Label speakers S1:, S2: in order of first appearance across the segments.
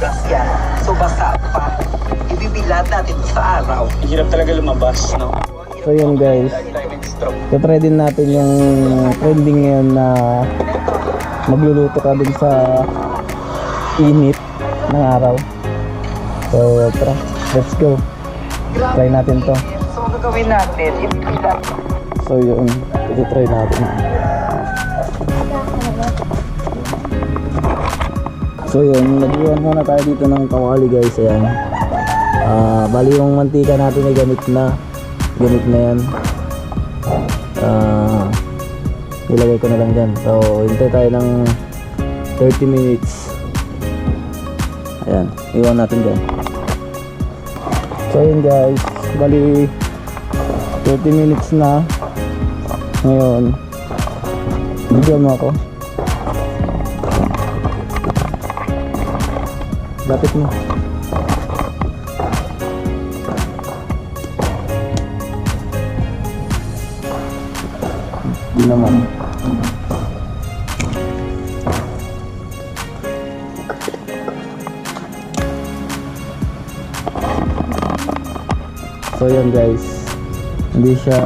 S1: bugas yan. So basa pa. Ibibilad natin sa araw.
S2: Hirap talaga lumabas, no?
S3: So yun guys, tatry din natin yung trending ngayon na magluluto ka din sa init ng araw. So tara, let's go. Try natin to.
S1: So gagawin natin, ibibilad.
S3: So yun, ito try natin. So yun, nag-iwan muna tayo dito ng kawali guys, ayan. Ah, bali yung mantika natin ay gamit na. Gamit na yan. Ah, ilagay ko na lang dyan. So, hintay tayo ng 30 minutes. Ayan, iwan natin dyan. So yun guys, bali 30 minutes na. Ngayon, bigyan mo ako. Lapit mo. Di naman. So yun guys, hindi siya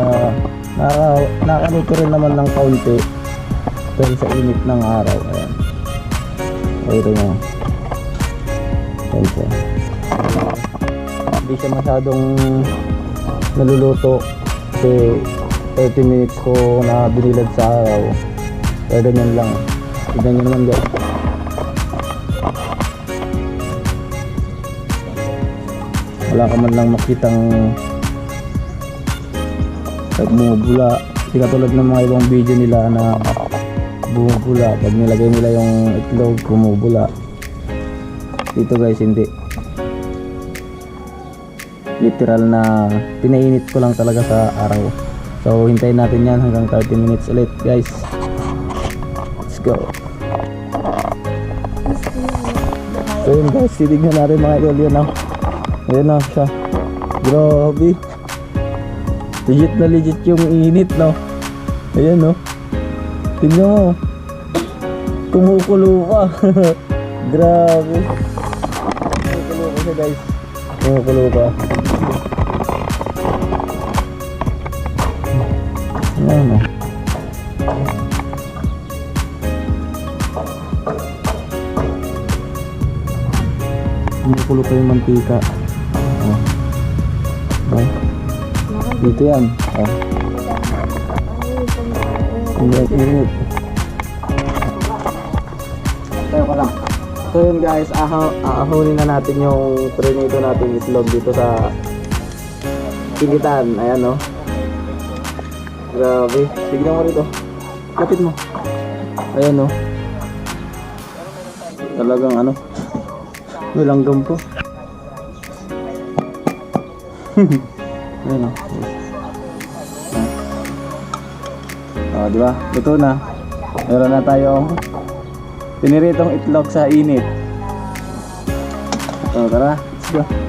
S3: naka, nakaluto rin naman ng kaunti dahil sa init ng araw. Ayan. Ito nyo. Siya. Hindi siya masyadong naluluto kasi 30 minutes ko na binilad sa araw. Kaya ganyan lang. Tignan nyo naman guys. Wala ka man lang makitang kahit bumubula. Hindi katulad ng mga ibang video nila na bumubula. Pag nilagay nila yung itlog, bumubula. Dito guys, hindi. Literal na pinainit ko lang talaga sa araw. So, hintayin natin yan hanggang 30 minutes ulit guys. Let's go. So yun guys, titignan natin mga idol yun oh. Ayan na siya. Grabe. Legit na legit yung init, no? Ayan, no? Tingnan mo. Kumukulo pa. Grabe. Kumukulo pa siya, guys. Kumukulo pa. Ayan, no? Kumukulo pa yung mantika. Oh. Oh. Dito yan. Oh. Init, init. Tayo ka lang. So yun guys, aha aahunin na natin yung prenito natin itlog dito sa pigitan. Ayan no. Grabe. Tignan mo rito. Lapit mo. Ayan no. Talagang ano. May langgam po. Ayan o. Oh, di ba? Luto na. Meron na tayong piniritong itlog sa init. So, tara. Let's go.